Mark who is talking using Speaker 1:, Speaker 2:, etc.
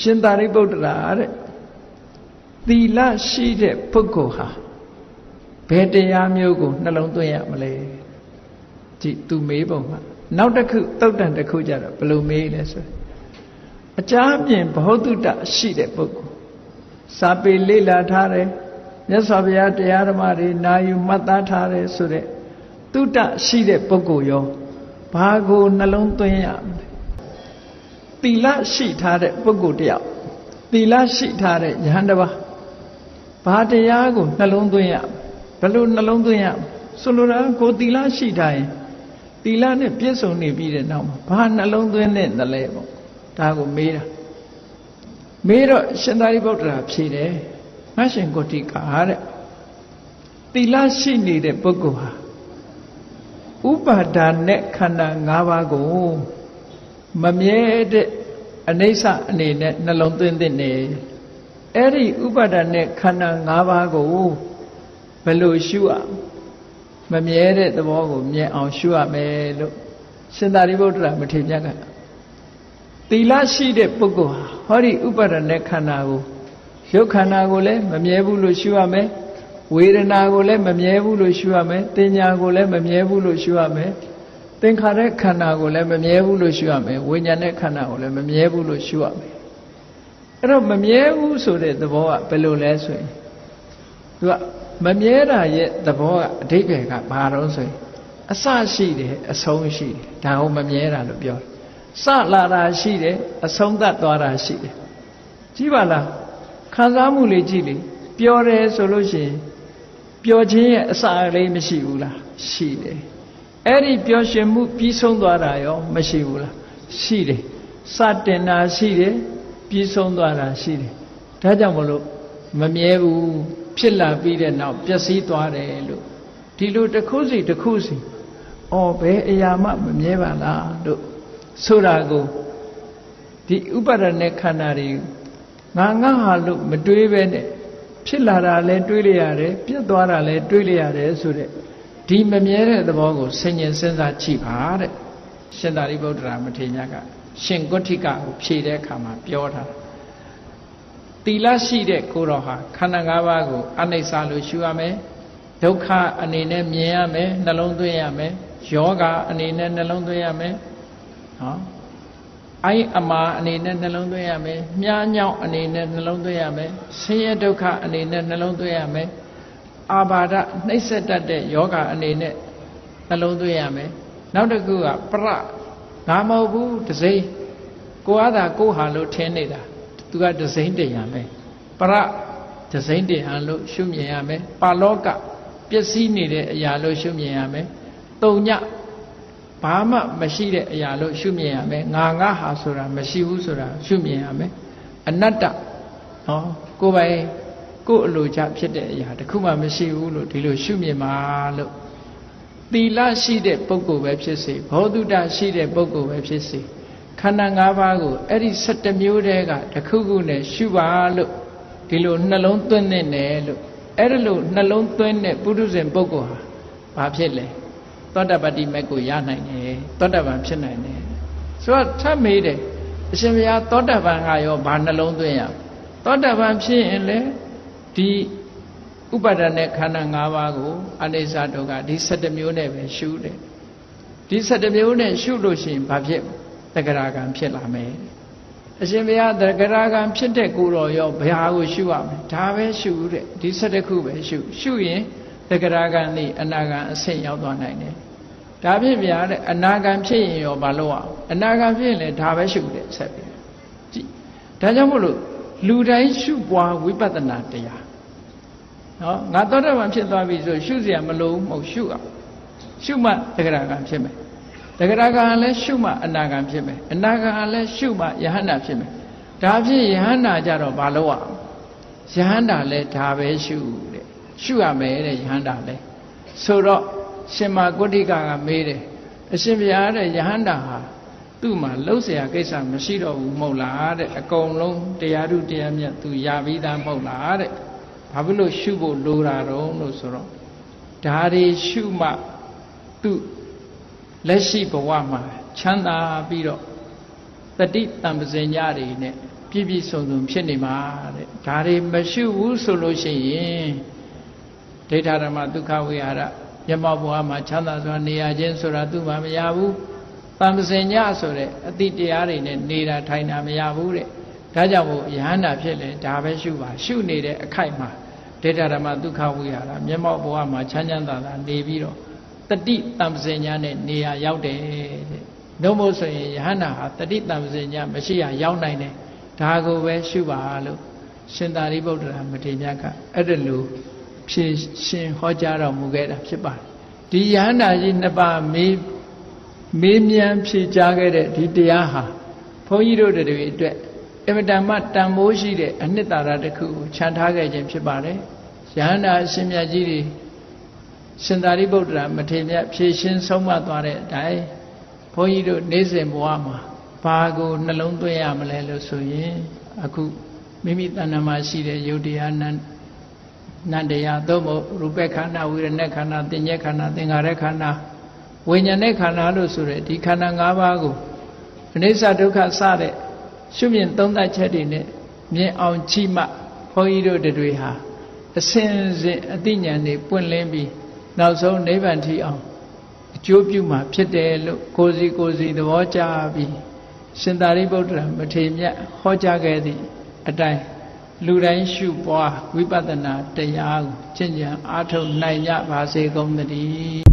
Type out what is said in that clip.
Speaker 1: ရှင်သာရိပုတ္တရာတဲ့သီလရှိတဲ့ပုဂ္ဂိုလ်ဟာဘယ်တရားမျိုးကိုနှလုံးသွင်းရမလဲကြည့်သူမေးပုံမှာနောက်တစ်ခုတုတ်တန်တစ်ခုကြတော့ဘယ်လိုမေးလဲဆိုအကြအပြင်ဘ ਹੁ တုတရှိတဲ့ပုဂ္ဂိုလ်စာပေလေ့လာထားတယ်မြတ်စွာဘုရားတရားဓမ္မတွေနာယူမှတ်သားထားတယ်ဆိုတဲ့တုတရှိတဲ့ပုဂ္ဂိုလ်ရောဘာကိုနှလုံးသွင်းရမလဲ သီလရှိထားတဲ့ပုဂ္ဂိုလ်တယောက်သီလရှိထားတဲ့ယဟန်တစ်ပါးဘာတရားကိုနှလုံးသွင်းရဘယ်လိုနှလုံးသွင်းရဆိုလိုတာကိုသီလရှိထားရင်သီလနဲ့ပြည့်စုံနေပြီတဲ့နောက်မှာဘာနှလုံးသွင်းတဲ့နလဲပေါ့ဒါကိုမေးတာမေးတော့ရှင်သာရိပုတ္တရာဖြေတယ်ငါရှင်ကိုတိကာတဲ့သီလရှိနေတဲ့ပုဂ္ဂိုလ်ဟာဥပါဒါနဲ့ခန္ဓာ၅ပါးကို မမြဲတဲ့အနေဆအနေနဲ့နှလုံးသွင်းသင့်တယ်အဲ့ဒီဥပါဒါနဲ့ခန္ဓာ၅ပါးကိုဘယ်လိုရှုရမမြဲတဲ့သဘောကိုမြဲအောင်ရှုရမယ်လို့ရှင်သာရိပုတ္တရာမထေရမြတ်ကသီလရှိတဲ့ပုဂ္ဂိုလ်ဟာဟောဒီဥပါဒနဲ့ခန္ဓာကိုရုပ်ခန္ဓာကိုလည်းမမြဲဘူးလို့ရှုရမယ်ဝေဒနာကိုလည်းမမြဲဘူးလို့ရှုရမယ်တင်ညာကိုလည်းမမြဲဘူးလို့ရှုရမယ် သင်္ခါရခန္ဓာကိုလည်းမမြဲဘူးလို့ရှုရမယ်ဝိညာဉ်နဲ့ခန္ဓာကိုလည်းမမြဲဘူးလို့ရှုရမယ်အဲ့တော့မမြဲဘူးဆိုတဲ့သဘောကဘယ်လိုလဲဆိုရင်သူကမမြဲတာရဲ့သဘောကအဓိပ္ပာယ်ကဘာတော့ဆိုရင်အစရှိတယ်အဆုံးရှိတယ်ဒါကိုမမြဲတာလို့ပြောတယ်စလာတာရှိတယ်အဆုံးသတ်သွားတာရှိတယ်ကြည့်ပါလားခံစားမှုလေးကြည့်လေပျော်တယ်ဆိုလို့ရှိရင်ပျော်ခြင်းရဲ့အစလေးမရှိဘူးလားရှိတယ် အဲ့ဒီပျော်ရွှင်မှုပြီးဆုံးသွားတာရောမရှိဘူးလားရှိတယ်စတင်တာရှိတယ်ပြီးဆုံးသွားတာရှိတယ်ဒါကြောင့်မလို့မမြဲဘူးဖြစ်လာပြီးတဲ့နောက်ပျက်စီးသွားတယ်လို့ဒီလိုတစ်ခုစီတစ်ခုစီအော်ဘယ်အရာမှမမြဲပါလားလို့ဆိုတာကိုဒီဥပါဒณะခန္ဓာတွေငါငါဟာလို့မတွေးပဲနဲ့ဖြစ်လာတာလဲတွေးလိုက်ရတယ်ပြတ်သွားတာလဲတွေးလိုက်ရတယ်ဆိုတဲ့ ဒီမမြဲတဲ့သဘောကိုဆင်ញင်စဉ်းစားကြည့်ပါတဲ့ရှင်သာရိပုတ္တရာမထေရကရှင်ကုဋ္ဌိကကိုဖြေတဲ့အခါမှာပြောတာသီလရှိတဲ့ကိုတော်ဟာခန္ဓာ၅ပါးကိုအနိစ္စလို့ရှုရမယ်ဒုက္ခအနေနဲ့မြင်ရမယ်နှလုံးသွင်းရမယ်ယောဂအနေနဲ့နှလုံးသွင်းရမယ်နော်အိုင်းအမာအနေနဲ့နှလုံးသွင်းရမယ်မြားညောင်းအနေနဲ့နှလုံးသွင်းရမယ်ဆင်းရဲဒုက္ခအနေနဲ့နှလုံးသွင်းရမယ် အာဘာဒနှိမ့်ဆက်တတ်တဲ့ယောဂအနေနဲ့နှလုံးသွင်းရမယ်နောက်တစ်ခုကပရငါမဟုတ်ဘူးတစိမ့်ကိုအားသာကိုဟာလို့ထင်းနေတာသူကတစိမ့်တင်ရမယ်ပရတစိမ့်တင်ဟန်လို့ရှုမြင်ရမယ်ပါလောကပျက်စီးနေတဲ့အရာလို့ရှုမြင်ရမယ်တုံညဘာမှမရှိတဲ့အရာလို့ရှုမြင်ရမယ်ငါငါဟာဆိုတာမရှိဘူးဆိုတာရှုမြင်ရမယ်အနတ္တနော်ကိုယ်ပိုင် ကိုယ်အလိုချဖြစ်တဲ့အရာတခုမှမရှိဘူးလို့ဒီလိုရှုမြင်ပါလို့သီလရှိတဲ့ပုဂ္ဂိုလ်ပဲဖြစ်စေဘောဓုတရှိတဲ့ပုဂ္ဂိုလ်ပဲဖြစ်စေခန္ဓာ၅ပါးကိုအဲ့ဒီ7မျိုးတည်းကတခုခုနဲ့ရှုပါလို့ဒီလိုနှလုံးသွင်းနေတယ်လို့အဲ့ဒါလို့နှလုံးသွင်းတဲ့ပုထုဇဉ်ပုဂ္ဂိုလ်ဟာဘာဖြစ်လဲသောတပတ္တိမက်ကိုရနိုင်တယ်သောတပန်ဖြစ်နိုင်တယ်ဆိုတော့ထပ်မေးတယ်အရှင်ဘုရားသောတပန်ကရောဘာနှလုံးသွင်းရသောတပန်ဖြစ်ရင်လေ ဒီဥပါဒဏ်နဲ့ခန္ဓာ၅ပါးကိုအနိစ္စဒုက္ခဒီ7မျိုးနဲ့ပဲရှုတယ်ဒီ7မျိုးနဲ့ရှုလို့ရှိရင်ဘာဖြစ်တဂရကံဖြစ်လာမယ်အရှင်ဘုရားတဂရကံဖြစ်တဲ့ကိုတော်ရောဘုရားကိုရှုရမယ်ဒါပဲရှုတဲ့ဒီ7ခုပဲရှုရှုရင်တဂရကံนี่အနာကံအဆင့်ရောက်သွားနိုင်တယ်ဒါဖြစ်ဗျာတဲ့အနာကံဖြစ်ရင်ရောမလုပ်အောင်အနာကံဖြစ်ရင်လည်းဒါပဲရှုတယ်ဆက်ပြီးဒါကြောင့်မို့လို့ လူတိုင်းရှုပွားဝိပဿနာတရားနော်ငါသောတာပန်ဖြစ်သွားပြီဆိုရှုเสียမလို့မဟုတ်ရှုအောင်ရှုမှတဂရကံဖြစ်မယ်တဂရကံလည်းရှုမှအနာဂံဖြစ်မယ်အနာဂံလည်းရှုမှယဟန္တာဖြစ်မယ်ဒါဖြစ်ယဟန္တာကြတော့မလုပ်အောင်ယဟန္တာလည်းဒါပဲရှုတဲ့ရှုရမယ်တဲ့ယဟန္တာလည်းဆိုတော့ရှင်မာကုဋ္ဌိကကမေးတယ်အရှင်ဘုရားတဲ့ယဟန္တာဟာ သူ့မှာလှုပ်เสียကိစ္စမရှိတော့ဘူးမဟုတ်လားတဲ့အကုန်လုံးတရားဓုတရားမြတ်သူရပြီးသားမဟုတ်လားတဲ့ဘာဖြစ်လို့ရှုဖို့လိုတာတော့လို့ဆိုတော့ဒါတွေရှုမှသူ့လက်ရှိဘဝမှာချမ်းသာပြီးတော့တတိတံပစင်ညတွေနဲ့ ပြည့်ပြည့်စုံစုံဖြစ်နေမှာတဲ့ဒါတွေမရှိဘူးဆိုလို့ရှိရင်ဒိဋ္ဌဓမ္မဒုက္ခဝိဟာရမျက်မှောက်ဘဝမှာချမ်းသာစွာနေရခြင်းဆိုတာသူ့မှာမရဘူး တန်ပစင်ညဆိုတဲ့အတိတရားတွေနဲ့နေတာထိုင်တာမရဘူးတဲ့ဒါကြောင့်မို့ယဟန္တာဖြစ်လဲဒါပဲရှုပါရှုနေတဲ့အခိုက်မှာဒိဋ္ဌဓမ္မဒုက္ခဝိဟာရမျက်မှောက်ဘဝမှာချမ်းချမ်းသာသာနေပြီးတော့တတိတံပစင်ညာနဲ့နေရာရောက်တယ်တဲ့။နှုတ်မို့ဆိုရင်ယဟန္တာဟာတတိတံပစင်ညာမရှိရရောက်နိုင်တယ်။ဒါကိုပဲရှုပါလို့ရှင်သာရိပုတ္တရာမထေရမြတ်ကအဲ့ဒါလို့ဖြေရှင်ဟောကြားတော်မူခဲ့တာဖြစ်ပါတယ်။ဒီယဟန္တာကြီးနှစ်ပါးမေး မေးမြန်းဖြေကြားခဲ့တဲ့ဒီတရားဟာဘုန်းကြီးတို့တွေအတွက်အမတန်မှတန်မိုးရှိတဲ့အနှစ်သာရတစ်ခုကိုခြံထားခဲ့ခြင်းဖြစ်ပါတယ်။ယဟန္တာအရှင်မြတ်ကြီးတွေရှင်သာရိပုတ္တရာမထေရမြတ်ဖြည့်ရှင်းဆုံးမသွားတဲ့အတိုင်းဘုန်းကြီးတို့နေ့စဉ်ဘဝမှာဘာကိုနှလုံးသွင်းရမလဲလို့ဆိုရင်အခုမိမိတဏ္ဍာမှာရှိတဲ့ယုတ်တရားနံနန္တရားသို့မဟုတ်ရူပခန္ဓာဝိရณะခန္ဓာသင်္ညက်ခန္ဓာသင်္ခါရခန္ဓာ ဝိညာဉ်နဲ့ခန္ဓာလို့ဆိုတဲ့ဒီခန္ဓာ၅ပါးကိုအနိစ္စဒုက္ခစတဲ့ရှုမြင်သုံးသပ်ချက်တွေနဲ့မြင်အောင်ချိမှဘုန်းကြီးတို့တွေဟာအစဉ်စဉ်အသိဉာဏ်တွေပွင့်လင်းပြီးနောက်ဆုံးနိဗ္ဗာန်ထိအောင်အကျိုးပြုမှာဖြစ်တယ်လို့ကိုယ်စီကိုယ်စီသဘောကျပြီးရှင်သာရိပုတ္တရာမထေရမြတ်ဟောကြားခဲ့သည့်အတိုင်းလူတိုင်းရှုပွားဝိပဿနာတရားကိုကျင့်ကြံအားထုတ်နိုင်ကြပါစေကုန်သတည်း